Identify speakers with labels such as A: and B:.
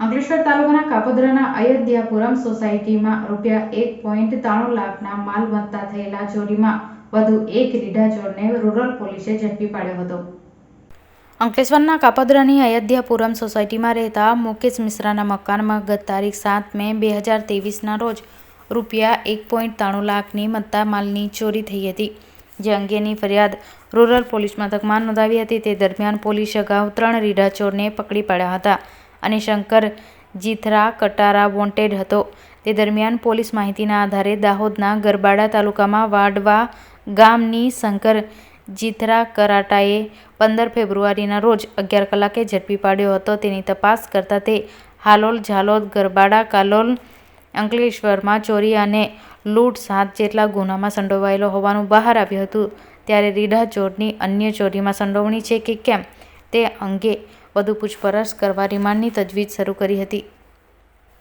A: અંકલેશ્વર તાલુકાના કાપોદ્રાના અયોધ્યાપુરમ સોસાયટીમાં રૂપિયા એક પોઈન્ટ ત્રાણું લાખના માલ બનતા થયેલા ચોરીમાં વધુ એક રીઢા ચોરને રૂરલ પોલીસે ઝડપી પાડ્યો હતો. અંકલેશ્વરના કાપોદ્રાની અયોધ્યાપુરમ સોસાયટીમાં રહેતા મુકેશ મિશ્રાના મકાનમાં ગત તારીખ સાત મે બે હજાર ત્રેવીસના રોજ રૂપિયા એક પોઈન્ટ ત્રાણું લાખની મત્તા માલની ચોરી થઈ હતી. જે અંગેની ફરિયાદ રૂરલ પોલીસ મથકમાં નોંધાવી હતી. તે દરમિયાન પોલીસે અગાઉ ત્રણ રીઢા ચોરને પકડી પાડ્યા હતા. અને શંકર જીથરા કટારા વોન્ટેડ હતો. તે દરમિયાન પોલીસ માહિતીના આધારે દાહોદના ગરબાડા તાલુકામાં વાડવા ગામની શંકર જીથરા કરાટાએ પંદર ફેબ્રુઆરીના રોજ અગિયાર કલાકે ઝડપી પાડ્યો હતો. તેની તપાસ કરતા તે હાલોલ ઝાલોદ ગરબાડા કાલોલ અંકલેશ્વરમાં ચોરી અને લૂંટ સાત જેટલા ગુનામાં સંડોવાયેલો હોવાનું બહાર આવ્યું હતું. ત્યારે રીઢા ચોરની અન્ય ચોરીમાં સંડોવણી છે કે કેમ? તે અંગે વધુ પૂછપરછ કરવા રિમાન્ડની તજવીજ શરૂ કરી હતી.